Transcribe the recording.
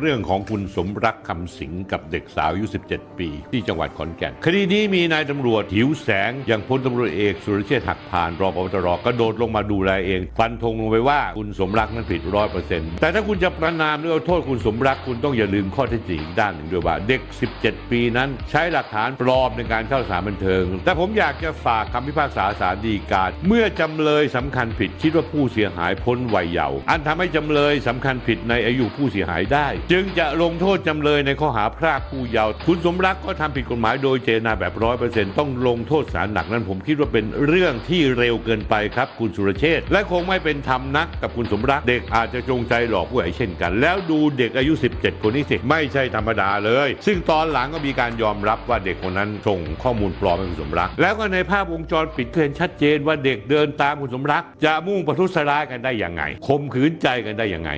เรื่องของคุณสมรักคำสิงกับเด็กสาวอายุ 17 ปี ที่จังหวัดขอนแก่น คดีนี้มีนายตำรวจหิวแสง อย่างพลตำรวจเอกสุรเชษฐ์หักพานรองพบตรกระโดดลงมาดูแลเอง ฟันธงลงไปว่าคุณสมรักนั้นผิดร้อยเปอร์เซ็นต์แต่ถ้าคุณจะประนามหรือเอาโทษคุณสมรักคุณต้องอย่าลืมข้อเท็จจริงด้านหนึ่งด้วยว่าเด็ก 17 ปีนั้นใช้หลักฐานปลอมในการเข้าสานบันเทิง แต่ผมอยากจะฝากคำพิพากษาศาลฎีกาเมื่อจำเลยสำคัญผิดคิดว่าผู้เสียหายพ้นวัยเยาว์อันทำให้จำเลยสำคัญผิดในอายุผู้เสียหายได้จึงจะลงโทษจำเลยในข้อหาพรากผู้เยาว์คุณสมรักก็ทำผิดกฎหมายโดยเจตนาแบบร้อยเปอร์เซ็นต์ต้องลงโทษศาลหนักนั้นผมคิดว่าเป็นเรื่องที่เร็วเกินไปครับคุณสุรเชษและคงไม่เป็นธรรมนักกับคุณสมรัก เด็กอาจจะจงใจหลอกผู้ใหญ่เช่นกัน แล้วดูเด็กอายุ 17 คนนี้สิไม่ใช่ธรรมดาเลย ซึ่งตอนหลังก็มีการยอมรับว่าเด็กคนนั้นส่งข้อมูลปลอมให้คุณสมรัก แล้วก็ในภาพวงจรปิดเห็นชัดเจนว่าเด็กเดินตามคุณสมรัก จะมุ่งประทุษร้ายกันได้อยังไงข่มขืนใจกันได้อยังไง